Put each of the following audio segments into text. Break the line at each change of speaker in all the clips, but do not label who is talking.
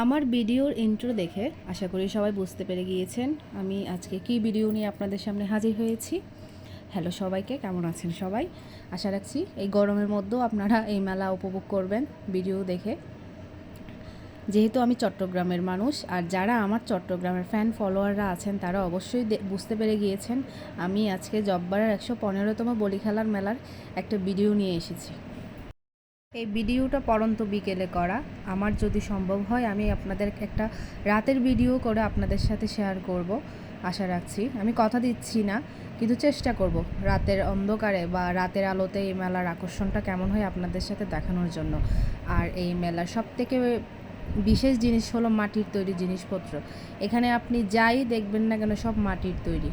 আমার ভিডিওর ইন্ট্রো দেখে আশা করি সবাই বুঝতে পেরে গিয়েছেন। আমি আজকে কি ভিডিও নিয়ে আপনাদের সামনে হাজির হয়েছি? হ্যালো সবাইকে, কেমন আছেন সবাই? আশা রাখছি এই গরমের মধ্যেও আপনারা এই মেলা উপভোগ করবেন ভিডিও দেখে। যেহেতু আমি চট্টগ্রামের মানুষ, আর যারা আমার চট্টগ্রামের ফ্যান ফলোয়াররা আছেন, তারা অবশ্যই বুঝতে পেরে গিয়েছেন, আমি আজকে জব্বারের একশো পনেরোতম বলি খেলার মেলার একটা ভিডিও নিয়ে এসেছি। এই ভিডিওটা পরন্ত বিকেলে করা। আমার যদি সম্ভব হয়, আমি আপনাদের একটা রাতের ভিডিও করে আপনাদের সাথে শেয়ার করব। আশা রাখছি। আমি কথা দিচ্ছি না, কিন্তু চেষ্টা করব রাতের অন্ধকারে বা রাতের আলোতে এই মেলার আকর্ষণটা কেমন হয় আপনাদের সাথে দেখানোর জন্য। আর এই মেলার সব থেকে বিশেষ জিনিস হলো মাটির তৈরি জিনিসপত্র। এখানে আপনি যাই দেখবেন না কেন সব মাটির তৈরি।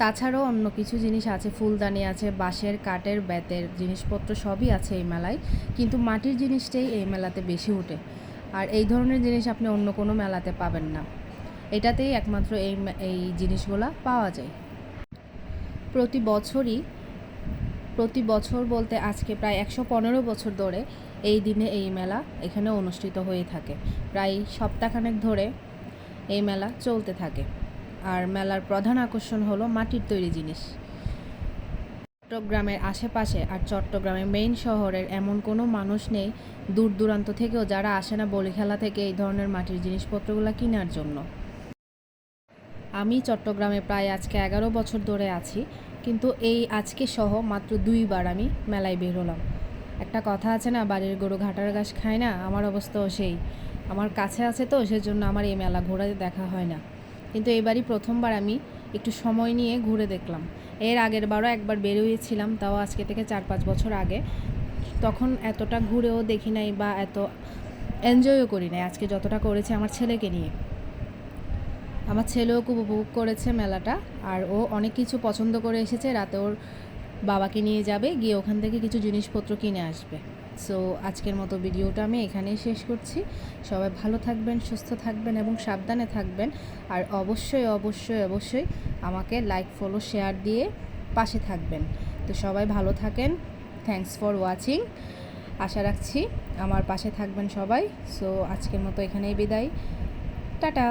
তাছাড়াও অন্য কিছু জিনিস আছে, ফুলদানি আছে, বাঁশের, কাঠের, বেতের জিনিসপত্র সবই আছে এই মেলায়। কিন্তু মাটির জিনিসটাই এই মেলাতে বেশি ওঠে আর এই ধরনের জিনিস আপনি অন্য কোনো মেলাতে পাবেন না। এটাতেই একমাত্র এই এই জিনিসগুলা পাওয়া যায়। প্রতি বছরই, প্রতি বছর বলতে আজকে প্রায় একশো পনেরো বছর ধরে এই দিনে এই মেলা এখানে অনুষ্ঠিত হয়ে থাকে। প্রায় সপ্তাহখানেক ধরে এই মেলা চলতে থাকে। আর মেলার প্রধান আকর্ষণ হলো মাটির তৈরি জিনিস। চট্টগ্রামের আশেপাশে আর চট্টগ্রামের মেইন শহরের এমন কোনো মানুষ নেই দূর দূরান্ত থেকেও যারা আসে না বলি খেলা থেকে এই ধরনের মাটির জিনিসপত্রগুলো কেনার জন্য। আমি চট্টগ্রামে প্রায় আজকে এগারো বছর ধরে আছি, কিন্তু এই আজকে সহ মাত্র দুইবার আমি মেলায় বের হলাম। একটা কথা আছে না, বাড়ির গরু ঘাটার ঘাস খায় না, আমার অবস্থাও সেই। আমার কাছে আছে তো, সেজন্য আমার এই মেলা ঘোরা দেখা হয় না। কিন্তু এবারই প্রথমবার আমি একটু সময় নিয়ে ঘুরে দেখলাম। এর আগের বারও একবার বেরোয়েছিলাম, তাও আজকে থেকে চার পাঁচ বছর আগে। তখন এতটা ঘুরেও দেখি নাই বা এত এনজয়ও করি নাই। আজকে যতটা করেছে আমার ছেলেকে নিয়ে। আমার ছেলেও খুব উপভোগ করেছে মেলাটা, আর ও অনেক কিছু পছন্দ করে এসেছে। রাতে ওর বাবাকে নিয়ে যাবে, গিয়ে ওখান থেকে কিছু জিনিসপত্র কিনে আসবে। সো আজকের মতো ভিডিওটা আমি এখানেই শেষ করছি। সবাই ভালো থাকবেন, সুস্থ থাকবেন এবং সাবধানে থাকবেন। আর অবশ্যই অবশ্যই অবশ্যই আমাকে লাইক ফলো শেয়ার দিয়ে পাশে থাকবেন। তো সবাই ভালো থাকেন। থ্যাংকস ফর ওয়াচিং আশা রাখছি আমার পাশে থাকবেন সবাই। সো আজকের মতো এখানেই বিদায়। টাটা!